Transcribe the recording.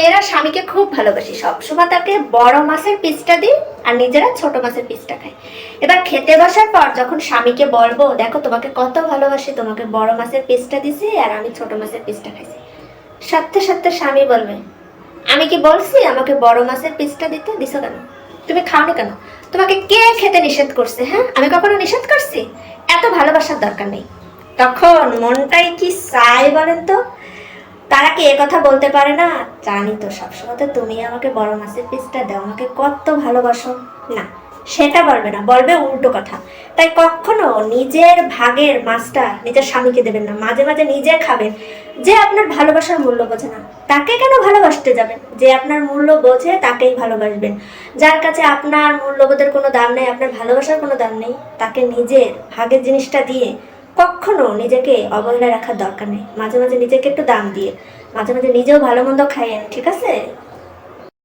মেয়েরা স্বামীকে খুব ভালোবাসি। সবসময় তাকে বড় মাছের পিসটা দিই আর নিজেরা ছোট মাছের পিসটা খাই। এবার খেতে বসার পর যখন স্বামীকে বলব, দেখো, তোমাকে কত ভালোবাসি, তোমাকে বড় মাছের পিসটা দিছি আর আমি ছোট মাছের পিসটা খাইছি। সাথে সাথে স্বামী বলবে, আমি কি বলছি, আমাকে বড় মাছের পিসটা দিতে দিছো কেন? তুমি খাওনি কেন? তোমাকে কে খেতে নিষেধ করছে হ্যাঁ? আমি কখনো নিষেধ করছি? এত ভালোবাসার দরকার নেই। তখন মনটাই কি চাই বলেন তো? তারা কি কথা বলতে পারে না? জানি তো সবসময় তো তুমি আমাকে বড় মাছের পিসটা দাও, আমাকে কত ভালোবাসো। না, সেটা বলবে না, বলবে উল্টো কথা। তাই কখনো নিজের ভাগের মাছটা নিজের স্বামীকে দেবেন না, মাঝে মাঝে নিজে খাবেন। যে আপনার ভালোবাসার মূল্য বোঝে না, তাকে কেন ভালোবাসতে যাবেন? যে আপনার মূল্য বোঝে, তাকেই ভালোবাসবেন। যার কাছে আপনার মূল্যবোধের কোনো দাম নেই, আপনার ভালোবাসার কোনো দাম নেই, তাকে নিজের ভাগের জিনিসটা দিয়ে কখনো নিজেকে অবহেলা রাখার দরকার নেই। মাঝে মাঝে নিজেকে একটু দাম দিয়ে, মাঝে মাঝে নিজেও ভালো মন্দ খাইয়েন, ঠিক আছে?